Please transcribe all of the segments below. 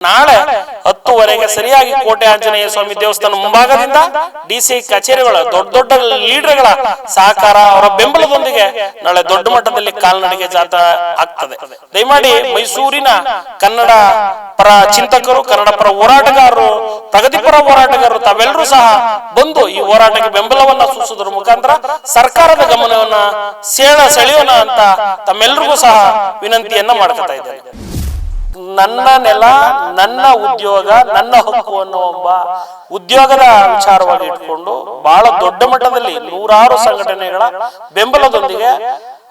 ನಾಳೆ ಹತ್ತುವರೆಗೆ ಸರಿಯಾಗಿ ಕೋಟೆ ಆಂಜನೇಯ ಸ್ವಾಮಿ ದೇವಸ್ಥಾನ ಮುಂಭಾಗದಿಂದ ಡಿಸಿ ಕಚೇರಿಗಳ ದೊಡ್ಡ ದೊಡ್ಡ ಲೀಡರ್ಗಳ ಸಹಕಾರ ಅವರ ಬೆಂಬಲದೊಂದಿಗೆ ನಾಳೆ ದೊಡ್ಡ ಮಟ್ಟದಲ್ಲಿ ಕಾಲ್ನಡಿಗೆ ಜಾಥಾ ಆಗ್ತದೆ. ದಯಮಾಡಿ ಮೈಸೂರಿನ ಕನ್ನಡ ಪರ ಚಿಂತಕರು, ಕನ್ನಡ ಪರ ಹೋರಾಟಗಾರರು ಪ್ರಗತಿಪರ ಹೋರಾಟಗಾರರು ತಾವೆಲ್ಲರೂ ಸಹ ಬಂದು ಈ ಹೋರಾಟಕ್ಕೆ ಬೆಂಬಲವನ್ನ ಸೂಚಿಸುವುದರ ಮುಖಾಂತರ ಸರ್ಕಾರದ ಗಮನವನ್ನ ಸೇಣ ಸೆಳೆಯೋಣ ಅಂತ ತಮ್ಮೆಲ್ಲರಿಗೂ ಸಹ ವಿನಂತಿಯನ್ನ ಮಾಡ್ಕೊತಾ ಇದ್ದೇನೆ. ನನ್ನ ನೆಲ ನನ್ನ ಉದ್ಯೋಗ ನನ್ನ ಹಕ್ಕು ಅನ್ನೋ ಒಬ್ಬ ಉದ್ಯೋಗದ ವಿಚಾರವಾಗಿ ಇಟ್ಕೊಂಡು ಬಹಳ ದೊಡ್ಡ ಮಟ್ಟದಲ್ಲಿ ನೂರಾರು ಸಂಘಟನೆಗಳ ಬೆಂಬಲದೊಂದಿಗೆ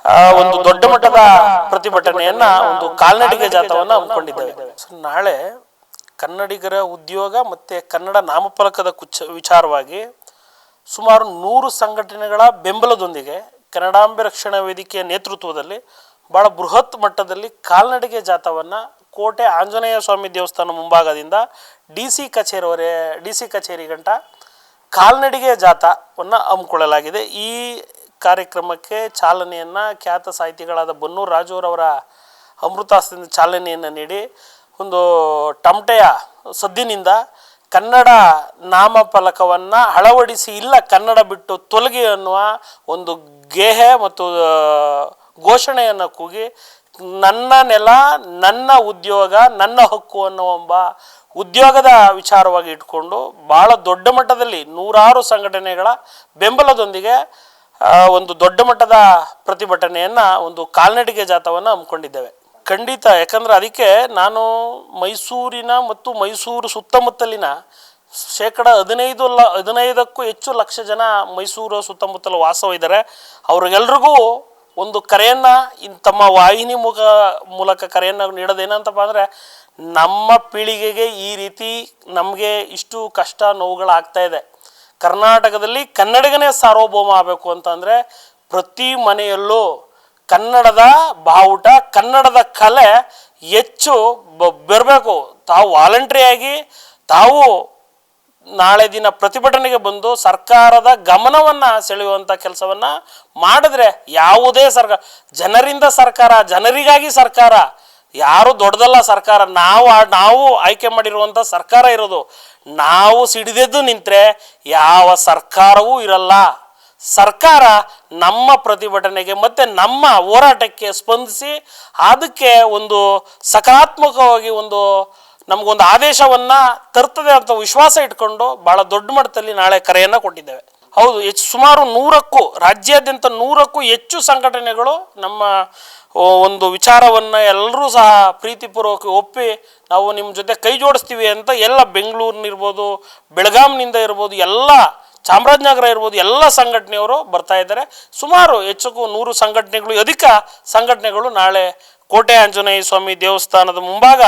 ಆ, ಒಂದು ದೊಡ್ಡ ಮಟ್ಟದ ಪ್ರತಿಭಟನೆಯನ್ನ ಒಂದು ಕಾಲ್ನಡಿಗೆ ಜಾಥವನ್ನ ಹಮ್ಮಿಕೊಂಡಿದ್ದೇವೆ. ನಾಳೆ ಕನ್ನಡಿಗರ ಉದ್ಯೋಗ ಮತ್ತೆ ಕನ್ನಡ ನಾಮಫಲಕದ ಕುಚ್ಚ ವಿಚಾರವಾಗಿ ಸುಮಾರು ನೂರು ಸಂಘಟನೆಗಳ ಬೆಂಬಲದೊಂದಿಗೆ ಕನ್ನಡಾಂಬೆ ರಕ್ಷಣಾ ವೇದಿಕೆಯ ನೇತೃತ್ವದಲ್ಲಿ ಬಹಳ ಬೃಹತ್ ಮಟ್ಟದಲ್ಲಿ ಕಾಲ್ನಡಿಗೆ ಜಾಥವನ್ನು ಕೋಟೆ ಆಂಜನೇಯ ಸ್ವಾಮಿ ದೇವಸ್ಥಾನ ಮುಂಭಾಗದಿಂದ ಡಿ ಸಿ ಕಚೇರಿವರೆ, ಡಿ ಸಿ ಕಚೇರಿ ಗಂಟ ಕಾಲ್ನಡಿಗೆ ಜಾಥಾವನ್ನು ಹಮ್ಮಿಕೊಳ್ಳಲಾಗಿದೆ. ಈ ಕಾರ್ಯಕ್ರಮಕ್ಕೆ ಚಾಲನೆಯನ್ನು ಖ್ಯಾತ ಸಾಹಿತಿಗಳಾದ ಬನ್ನೂರು ರಾಜುರವರ ಅಮೃತಾಸದಿಂದ ಚಾಲನೆಯನ್ನು ನೀಡಿ ಒಂದು ಟಮಟೆಯ ಸದ್ದಿನಿಂದ ಕನ್ನಡ ನಾಮಫಲಕವನ್ನು ಅಳವಡಿಸಿ ಇಲ್ಲ ಕನ್ನಡ ಬಿಟ್ಟು ತೊಲಗಿ ಅನ್ನುವ ಒಂದು ಗೇಹೆ ಮತ್ತು ಘೋಷಣೆಯನ್ನು ಕೂಗಿ ನನ್ನ ನೆಲ, ನನ್ನ ಉದ್ಯೋಗ, ನನ್ನ ಹಕ್ಕು ಅನ್ನೋ ಒಬ್ಬ ಉದ್ಯೋಗದ ವಿಚಾರವಾಗಿ ಇಟ್ಕೊಂಡು ಭಾಳ ದೊಡ್ಡ ಮಟ್ಟದಲ್ಲಿ ನೂರಾರು ಸಂಘಟನೆಗಳ ಬೆಂಬಲದೊಂದಿಗೆ ಒಂದು ದೊಡ್ಡ ಮಟ್ಟದ ಪ್ರತಿಭಟನೆಯನ್ನು ಒಂದು ಕಾಲ್ನಡಿಗೆ ಜಾಥವನ್ನು ಹಮ್ಮಿಕೊಂಡಿದ್ದೇವೆ. ಖಂಡಿತ, ಯಾಕಂದರೆ ಅದಕ್ಕೆ ನಾನು ಮೈಸೂರಿನ ಮತ್ತು ಮೈಸೂರು ಸುತ್ತಮುತ್ತಲಿನ ಶೇಕಡ ಹದಿನೈದು ಲ, ಹದಿನೈದಕ್ಕೂ ಹೆಚ್ಚು ಲಕ್ಷ ಜನ ಮೈಸೂರು ಸುತ್ತಮುತ್ತಲು ವಾಸವಿದ್ದಾರೆ ಅವ್ರಿಗೆಲ್ರಿಗೂ ಒಂದು ಕರೆಯನ್ನು ಇನ್ ತಮ್ಮ ವಾಹಿನಿ ಮುಖ ಮೂಲಕ ಕರೆಯನ್ನು ನೀಡೋದೇನಂತಪ್ಪ ಅಂದರೆ, ನಮ್ಮ ಪೀಳಿಗೆಗೆ ಈ ರೀತಿ ನಮಗೆ ಇಷ್ಟು ಕಷ್ಟ ನೋವುಗಳಾಗ್ತಾ ಇದೆ. ಕರ್ನಾಟಕದಲ್ಲಿ ಕನ್ನಡಿಗನೇ ಸಾರ್ವಭೌಮ ಆಗಬೇಕು ಅಂತಂದರೆ ಪ್ರತಿ ಮನೆಯಲ್ಲೂ ಕನ್ನಡದ ಬಾವುಟ, ಕನ್ನಡದ ಕಲೆ ಹೆಚ್ಚು ಬರಬೇಕು. ತಾವು ವಾಲಂಟ್ರಿಯಾಗಿ ತಾವು ನಾಳೆ ದಿನ ಪ್ರತಿಭಟನೆಗೆ ಬಂದು ಸರ್ಕಾರದ ಗಮನವನ್ನ ಸೆಳೆಯುವಂಥ ಕೆಲಸವನ್ನ ಮಾಡಿದ್ರೆ ಯಾವುದೇ ಸರ್ಕಾರ ಜನರಿಂದ ಸರ್ಕಾರ, ಜನರಿಗಾಗಿ ಸರ್ಕಾರ, ಯಾರು ದೊಡ್ಡದಲ್ಲ ಸರ್ಕಾರ, ನಾವು ನಾವು ಆಯ್ಕೆ ಮಾಡಿರುವಂಥ ಸರ್ಕಾರ ಇರೋದು, ನಾವು ಸಿಡಿದೆದ್ದು ನಿಂತರೆ ಯಾವ ಸರ್ಕಾರವೂ ಇರಲ್ಲ. ಸರ್ಕಾರ ನಮ್ಮ ಪ್ರತಿಭಟನೆಗೆ ಮತ್ತು ನಮ್ಮ ಹೋರಾಟಕ್ಕೆ ಸ್ಪಂದಿಸಿ, ಅದಕ್ಕೆ ಒಂದು ಸಕಾರಾತ್ಮಕವಾಗಿ ಒಂದು ನಮಗೊಂದು ಆದೇಶವನ್ನು ತರ್ತದೆ ಅಂತ ವಿಶ್ವಾಸ ಇಟ್ಕೊಂಡು ಭಾಳ ದೊಡ್ಡ ಮಟ್ಟದಲ್ಲಿ ನಾಳೆ ಕರೆಯನ್ನು ಕೊಟ್ಟಿದ್ದೇವೆ. ಹೌದು ಹೆಚ್ಚು ಸುಮಾರು ನೂರಕ್ಕೂ, ರಾಜ್ಯಾದ್ಯಂತ ನೂರಕ್ಕೂ ಹೆಚ್ಚು ಸಂಘಟನೆಗಳು ನಮ್ಮ ಒಂದು ವಿಚಾರವನ್ನು ಎಲ್ಲರೂ ಸಹ ಪ್ರೀತಿಪೂರ್ವಕ ಒಪ್ಪಿ ನಾವು ನಿಮ್ಮ ಜೊತೆ ಕೈ ಜೋಡಿಸ್ತೀವಿ ಅಂತ ಎಲ್ಲ ಬೆಂಗಳೂರಿನಿರ್ಬೋದು ಬೆಳಗಾಂನಿಂದ ಇರ್ಬೋದು, ಎಲ್ಲ ಚಾಮರಾಜನಗರ ಇರ್ಬೋದು, ಎಲ್ಲ ಸಂಘಟನೆಯವರು ಬರ್ತಾ ಇದ್ದಾರೆ. ಸುಮಾರು ಹೆಚ್ಚು ನೂರು ಸಂಘಟನೆಗಳು, ಅಧಿಕ ಸಂಘಟನೆಗಳು ನಾಳೆ ಕೋಟೆ ಆಂಜನೇಯ ಸ್ವಾಮಿ ದೇವಸ್ಥಾನದ ಮುಂಭಾಗ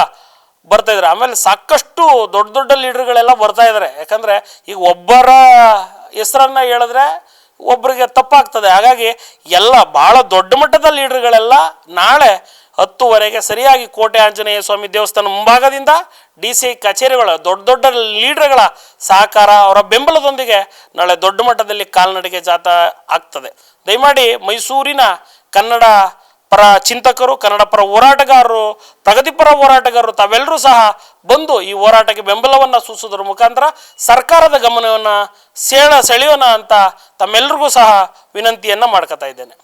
ಬರ್ತಾ ಇದ್ದಾರೆ. ಆಮೇಲೆ ಸಾಕಷ್ಟು ದೊಡ್ಡ ದೊಡ್ಡ ಲೀಡರ್ಗಳೆಲ್ಲ ಬರ್ತಾ ಇದ್ದಾರೆ. ಯಾಕಂದರೆ ಈಗ ಒಬ್ಬರ ಹೆಸರನ್ನ ಹೇಳಿದ್ರೆ ಒಬ್ಬರಿಗೆ ತಪ್ಪಾಗ್ತದೆ. ಹಾಗಾಗಿ ಎಲ್ಲ ಭಾಳ ದೊಡ್ಡ ಮಟ್ಟದ ಲೀಡರ್ಗಳೆಲ್ಲ ನಾಳೆ ಹತ್ತುವರೆಗೆ ಸರಿಯಾಗಿ ಕೋಟೆ ಆಂಜನೇಯ ಸ್ವಾಮಿ ದೇವಸ್ಥಾನ ಮುಂಭಾಗದಿಂದ ಡಿ ಸಿ ಕಚೇರಿಗಳ ದೊಡ್ಡ ದೊಡ್ಡ ಲೀಡರ್ಗಳ ಸಹಕಾರ ಅವರ ಬೆಂಬಲದೊಂದಿಗೆ ನಾಳೆ ದೊಡ್ಡ ಮಟ್ಟದಲ್ಲಿ ಕಾಲ್ನಡಿಗೆ ಜಾಥಾ ಆಗ್ತದೆ. ದಯಮಾಡಿ ಮೈಸೂರಿನ ಕನ್ನಡ ಪರ ಚಿಂತಕರು, ಕನ್ನಡ ಪರ ಹೋರಾಟಗಾರರು ಪ್ರಗತಿಪರ ಹೋರಾಟಗಾರರು ತಾವೆಲ್ಲರೂ ಸಹ ಬಂದು ಈ ಹೋರಾಟಕ್ಕೆ ಬೆಂಬಲವನ್ನು ಸೂಚಿಸೋದ್ರ ಮುಖಾಂತರ ಸರ್ಕಾರದ ಗಮನವನ್ನು ಸೇಣ ಸೆಳೆಯೋಣ ಅಂತ ತಮ್ಮೆಲ್ಲರಿಗೂ ಸಹ ವಿನಂತಿಯನ್ನು ಮಾಡ್ಕೊತಾ ಇದ್ದೇನೆ.